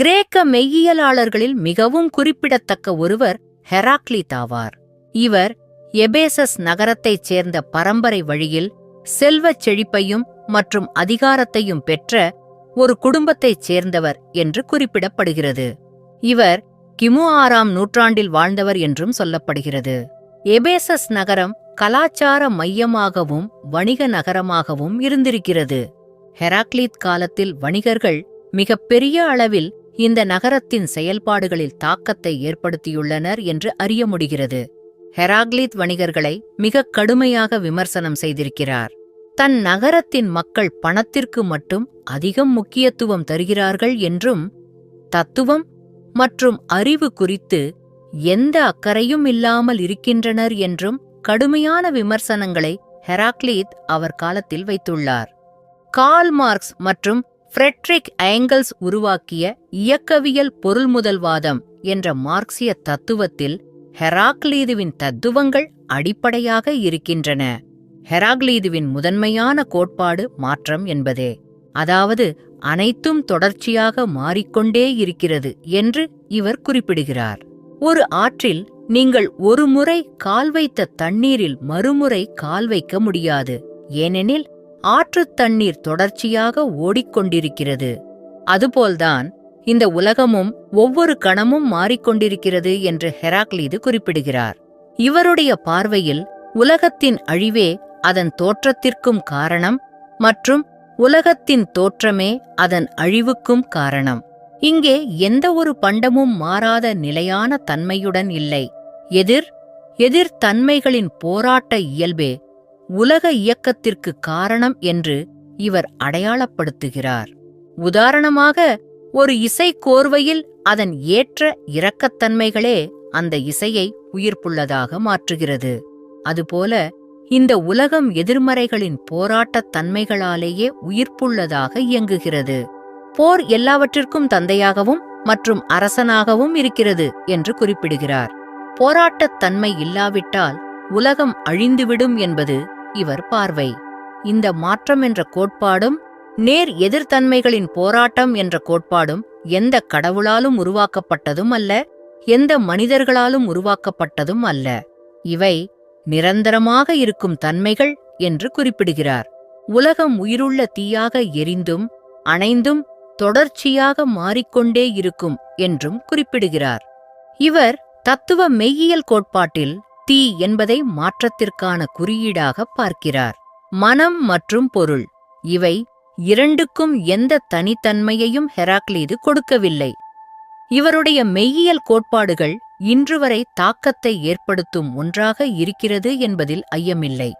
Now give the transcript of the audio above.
கிரேக்க மெய்யியலாளர்களில் மிகவும் குறிப்பிடத்தக்க ஒருவர் ஹெராக்லித் ஆவார் இவர் எபேசஸ் நகரத்தைச் சேர்ந்த பரம்பரை வழியில் செல்வச் செழிப்பையும் மற்றும் அதிகாரத்தையும் பெற்ற ஒரு குடும்பத்தைச் சேர்ந்தவர் என்று குறிப்பிடப்படுகிறது. இவர் கிமு ஆறாம் நூற்றாண்டில் வாழ்ந்தவர் என்றும் சொல்லப்படுகிறது. எபேசஸ் நகரம் கலாச்சார மையமாகவும் வணிக நகரமாகவும் இருந்திருக்கிறது. ஹெராக்லீத் காலத்தில் வணிகர்கள் மிகப்பெரிய அளவில் இந்த நகரத்தின் செயல்பாடுகளில் தாக்கத்தை ஏற்படுத்தியுள்ளனர் என்று அறிய முடிகிறது. ஹெராக்லீத் வணிகர்களை மிக கடுமையாக விமர்சனம் செய்திருக்கிறார். தன் நகரத்தின் மக்கள் பணத்திற்கு மட்டும் அதிகம் முக்கியத்துவம் தருகிறார்கள் என்றும் தத்துவம் மற்றும் அறிவு குறித்து எந்த அக்கறையும் இல்லாமல் இருக்கின்றனர் என்றும் கடுமையான விமர்சனங்களை ஹெராக்லீத் அவர் காலத்தில் வைத்துள்ளார். கார்ல் மார்க்ஸ் மற்றும் ஃப்ரெட்ரிக் ஏங்கல்ஸ் உருவாக்கிய இயக்கவியல் பொருள்முதல்வாதம் என்ற மார்க்சிய தத்துவத்தில் ஹெராக்லீதுவின் தத்துவங்கள் அடிப்படையாக இருக்கின்றன. ஹெராக்லீதுவின் முதன்மையான கோட்பாடு மாற்றம் என்பதே. அதாவது அனைத்தும் தொடர்ச்சியாக மாறிக்கொண்டே இருக்கிறது என்று இவர் குறிப்பிடுகிறார். ஒரு ஆற்றில் நீங்கள் ஒரு முறை கால் வைத்த தண்ணீரில் மறுமுறை கால் வைக்க முடியாது. ஏனெனில் ஆற்றுத் தண்ணீர் தொடர்ச்சியாக ஓடிக்கொண்டிருக்கிறது. அதுபோல்தான் இந்த உலகமும் ஒவ்வொரு கணமும் மாறிக்கொண்டிருக்கிறது என்று ஹெராக்லீது குறிப்பிடுகிறார். இவருடைய பார்வையில் உலகத்தின் அழிவே அதன் தோற்றத்திற்கும் காரணம் மற்றும் உலகத்தின் தோற்றமே அதன் அழிவுக்கும் காரணம். இங்கே எந்த ஒரு பண்டமும் மாறாத நிலையான தன்மையுடன் இல்லை. எதிர் எதிர்த்தன்மைகளின் போராட்ட இயல்பே உலக இயக்கத்திற்கு காரணம் என்று இவர் அடையாளப்படுத்துகிறார். உதாரணமாக ஒரு இசை கோர்வையில் அதன் ஏற்ற இரக்கத்தன்மைகளே அந்த இசையை உயிர்ப்புள்ளதாக மாற்றுகிறது. அதுபோல இந்த உலகம் எதிர்மறைகளின் போராட்டத் தன்மைகளாலேயே உயிர்ப்புள்ளதாக இயங்குகிறது. போர் எல்லாவற்றிற்கும் தந்தையாகவும் மற்றும் அரசனாகவும் இருக்கிறது என்று குறிப்பிடுகிறார். போராட்டத் தன்மை இல்லாவிட்டால் உலகம் அழிந்துவிடும் என்பது இவர் பார்வை. இந்த மாற்றம் என்ற கோட்பாடும் நேர் எதிர்த்தன்மைகளின் போராட்டம் என்ற கோட்பாடும் எந்த கடவுளாலும் உருவாக்கப்பட்டதும் அல்ல எந்த மனிதர்களாலும் உருவாக்கப்பட்டதும் அல்ல. இவை நிரந்தரமாக இருக்கும் தன்மைகள் என்று குறிப்பிடுகிறார். உலகம் உயிருள்ள தீயாக எரிந்தும் அணைந்தும் தொடர்ச்சியாக மாறிக்கொண்டே இருக்கும் என்றும் குறிப்பிடுகிறார். இவர் தத்துவ மெய்யியல் கோட்பாட்டில் தீ என்பதை மாற்றத்திற்கான குறியீடாக பார்க்கிறார். மனம் மற்றும் பொருள். இவை இரண்டுக்கும் எந்த தனித்தன்மையையும் ஹெராக்லீது கொடுக்கவில்லை. இவருடைய மெய்யியல் கோட்பாடுகள் இன்றுவரை தாக்கத்தை ஏற்படுத்தும் ஒன்றாக இருக்கிறது என்பதில் ஐயமில்லை.